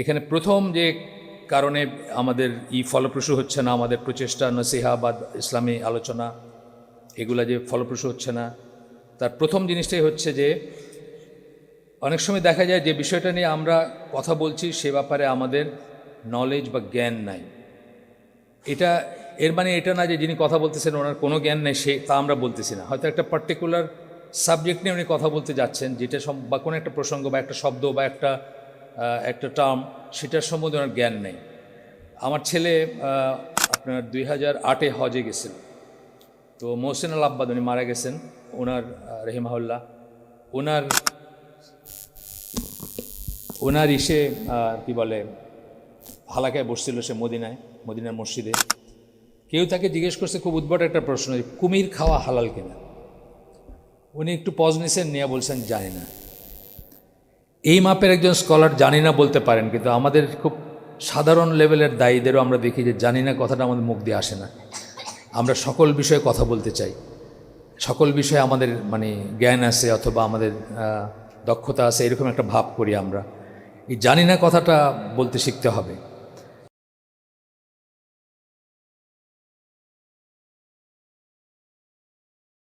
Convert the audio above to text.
এখানে প্রথম যে কারণে আমাদের ই ফলপ্রসূ হচ্ছে না, আমাদের প্রচেষ্টা, নসিহা বা ইসলামী আলোচনা, এগুলা যে ফলপ্রসূ হচ্ছে না। তার প্রথম জিনিসটাই হচ্ছে যে, অনেক সময় দেখা যায় যে বিষয়টা নিয়ে আমরা কথা বলছি, সে ব্যাপারে আমাদের নলেজ বা জ্ঞান নাই। এটা, এর মানে এটা না যে যিনি কথা বলতেছেন ওনার কোনো জ্ঞান নেই, সে, তা আমরা বলতেছি না। হয়তো একটা পার্টিকুলার সাবজেক্ট নিয়ে উনি কথা বলতে যাচ্ছেন, যেটা বা কোনো একটা প্রসঙ্গ বা একটা শব্দ বা একটা একটা টার্ম সেটার সম্বন্ধে ওনার জ্ঞান নেই। আমার ছেলে আপনার দুই হাজার আটে হজে গেছিল। তো মোহসেন আল আব্বাদ উনি মারা গেছেন ওনার আহ, রহিমাহুল্লাহ। ওনার ওনার ইসে কি বলে হালাকায় বসছিল সে মদিনায় মদিনার মসজিদে। কেউ তাকে জিজ্ঞেস করছে খুব উদ্ভট একটা প্রশ্ন কুমির খাওয়া হালাল কিনা? উনি একটু পজ নিছেন নিয়ে বলছেন জানি না। এই মাপের একজন স্কলার জানি না বলতে পারেন, কিন্তু আমাদের খুব সাধারণ লেভেলের দায়ীদেরও আমরা দেখি যে জানি না কথাটা আমাদের মুখ দিয়ে আসে না। আমরা সকল বিষয়ে কথা বলতে চাই। সকল বিষয়ে আমাদের মানে জ্ঞান আছে অথবা আমাদের দক্ষতা আছে, এরকম একটা ভাব করি আমরা। এই জানি না কথাটা বলতে শিখতে হবে।